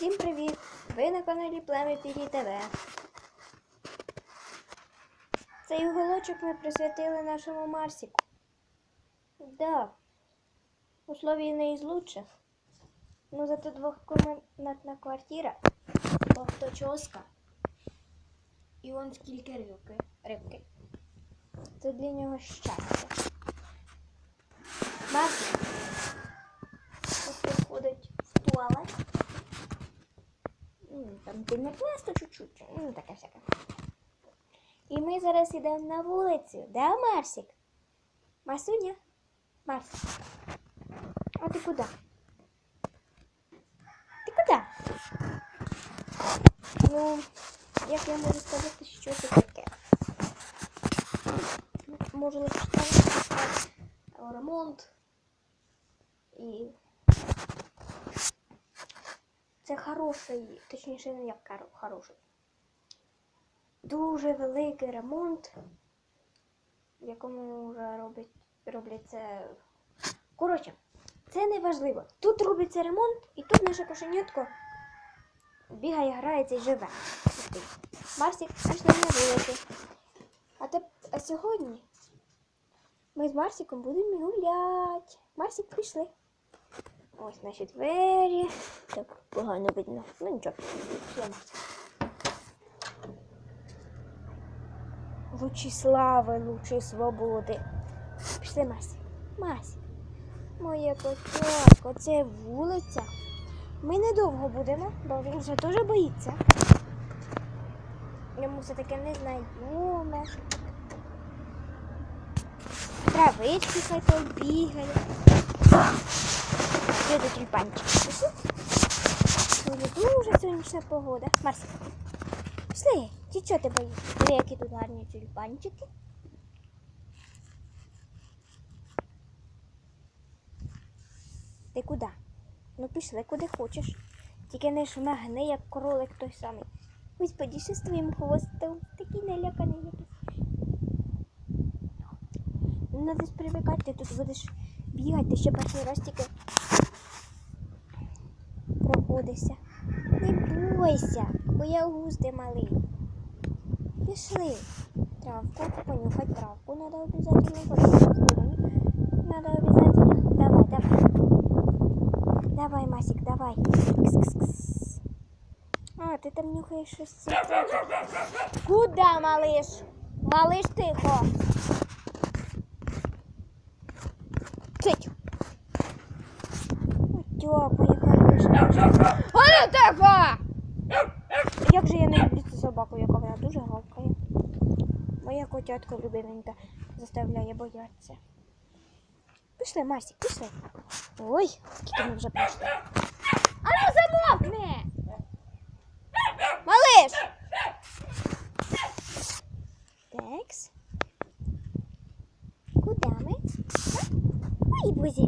Всім привіт! Ви на каналі Плем'я ТВ. Цей уголочок ми присвятили нашому Марсіку. Да, условия не із лучших. Ну зато двохкомнатна квартира, авточоска і вон скільки рибки. рибки. Це для нього щастя. Марсик ось ходить в туалет. М, Там пінопласту чуть-чуть. Ну, таке всяке. І ми зараз йдемо на вулицю. Да, Марсик? Масуня? Марсик. А ти куди? Ти куди? Ну, як я можу сказати, що це таке? Можу лише сказати, що ремонт і це хороший, точніше, не як хороший. Дуже великий ремонт, в якому вже роблять, роблять це. Коротше, це не важливо. Тут робиться ремонт, і тут наше кошенятко бігає, грається і живе. Марсик пішли на вулицю. А, теп... а сьогодні ми з Марсиком будемо гуляти. Марсик, пішли. Ось наші двері. Так погано видно. Ну нічого. Лучі слави, лучі свободи. Пішли, Масі. Масі. Моє котятко, це вулиця. Ми недовго будемо, бо він вже дуже боїться. Йому все таке незнайоме. Травички хай той до тюльпанчик? Дуже сонячна погода. Марсик, пішли. Чи чого ти боїшся? Диви, які тут гарні тюльпанчики. Ти куди? Ну пішли, куди хочеш. Тільки не шмагни, як кролик той самий. Ось подійшли з твоїм хвостом. Такий наляканий якийсь. Ну, надо привикати, ти тут будеш бігати, ще перший раз тільки проходишся. Не бойся, бо я густи малий. Пішли. Травку, понюхать травку надо обязательно. Надо обязательно. Давай, давай. Давай, Масик, давай. Кс-кс-кс. А, ти там нюхаєш щось цвіточок. Куда, малиш? Малиш, тихо. Цить. Дякую, Хороша. А ну! Як же я не люблю цю собаку, яка вона дуже гавкає. Моя котятка любименька заставляє боятися. Пішли, Масік, пішли. Ой, скільки ми вже прийшли. А ну замовкни! Малиш! Текс. Куди ми? А? Ой, бузі.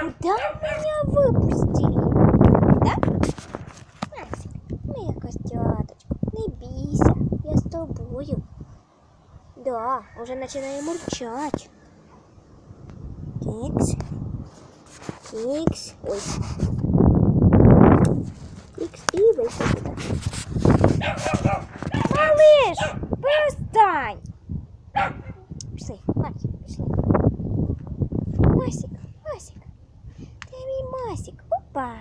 Куда меня выпустили? Да? Максик, моя котяточка, не бейся, я с тобою. Да, уже начинаем мурчать. Кикс. Кикс. Ой. Кикс и вышел сюда. Малыш, перестань. Пішли, Масик, пішли. Масик, Масик. Ти мій Масик. Опа.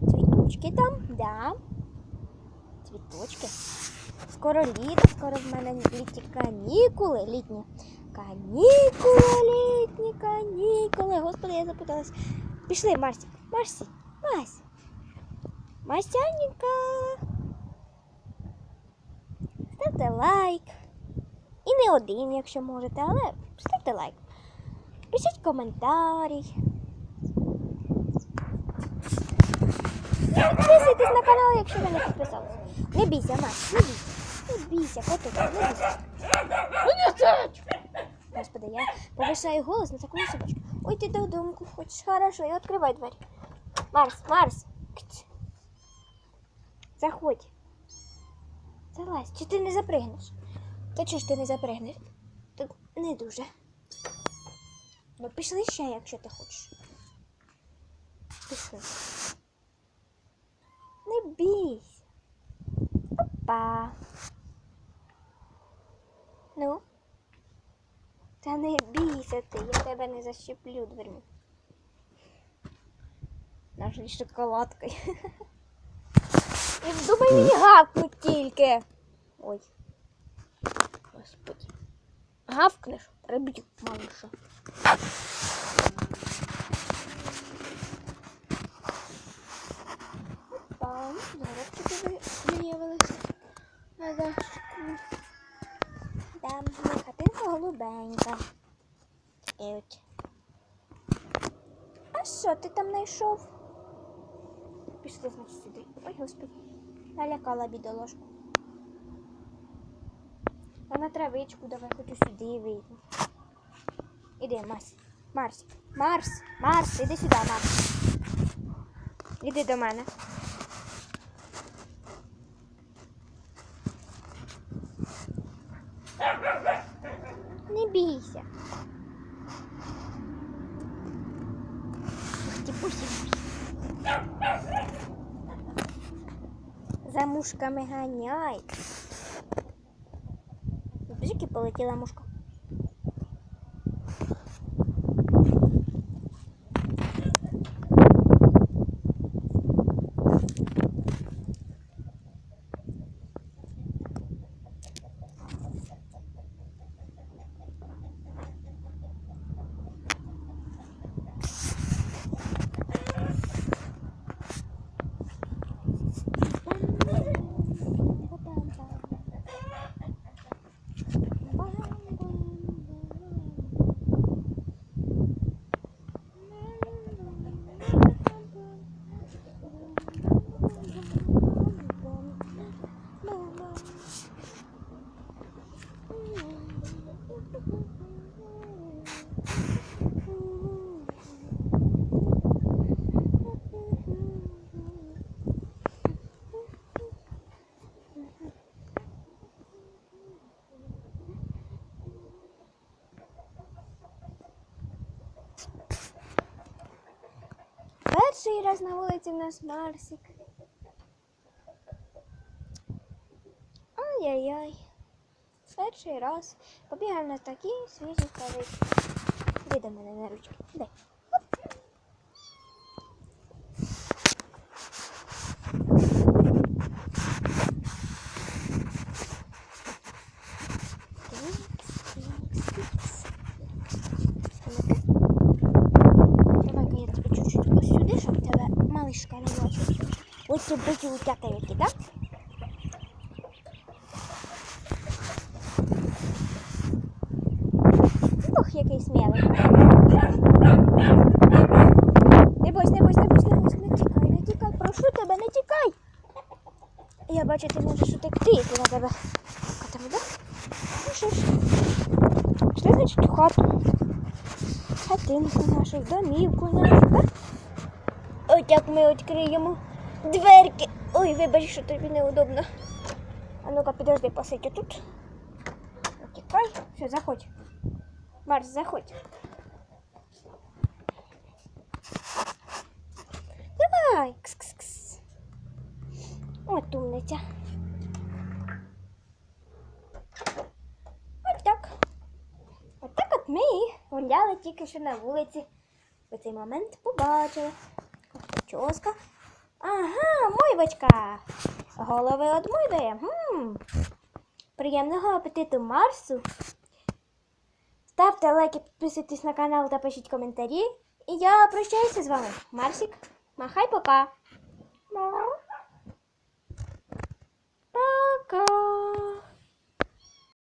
Цвіточки там, да. Цвіточки. Скоро літо, скоро в мене літні канікули. Літні. Канікули, літні канікули. Господи, я запуталась. Пішли, Марсик. Марсі. Мась. Масяненька. Ставте лайк. І не один, якщо можете, але ставте лайк. Пишіть коментарі. Підписуйтесь на канал, якщо ви не підписалися. Не бійся, Маш, не бійся. Бійся, котик, не бійся. Господи, я повишаю голос на такому собачку. Ой, ти додому хочеш. Хорошо, я відкривай двері. Марс, Марс. Заходь. Залазь, чи ти не запригнеш? Та чого ж ти не запригнеш? Тут не дуже. Ну пішли ще, якщо ти хочеш. Пішли. Не бійся. Опа. Ну. Та не бійся ти, я тебе не защеплю дверми. Нашою шоколадкою. І вдумай мені гавкнуть тільки. Ой. Господи. Гавкнеш, приб'ю, малыша. Опа, зараз тобі виявилося. На дашку. Там моя хатинка голубенька. От. А що ти там знайшов? Пішли, значить, сюди. Ой, господи. Налякала бідоложку. А на травичку давай хочу сюди вийти. Іди, Марс. Марс. Марс. Марс, іди сюди, Марс. Іди до мене. Не бійся. Ух ти, пусі. За мушками ганяй. Бежики полетіла мушка. Перший раз на вулиці в нас Марсик. Ай-яй-яй. Перший раз. Побігаємо на такій свіжій травички. Іди мене на ручки. Де? Давай-ка я тебе чуть-чуть ось сюди, щоб тебе малишка не бачила. Утята які, так? Ох, який смілий. Не бойся, не бойся, не бойся, не бойся, не тікай, не тікай, прошу тебе, не тікай. Я бачу, ти можеш утекти, якщо на тебе. А там, так? Ну що значить, у хату. Хатинку нашу, домівку нашу, так? Як ми відкриємо дверки. Ой, вибач, що тобі неудобно. А ну-ка, підожди, посидь тут. Тікай, все, заходь. Марс, заходь. Давай. Кс-кс-кс. От умниця. От так. От так от ми гуляли тільки що на вулиці. В цей момент побачили. Чоска. Ага, мойвочка. Голови одмойдує. Хм. Приємного апетиту Марсу. Ставте лайки, підписуйтесь на канал та пишіть коментарі. І я прощаюся з вами. Марсик, махай пока. Пока.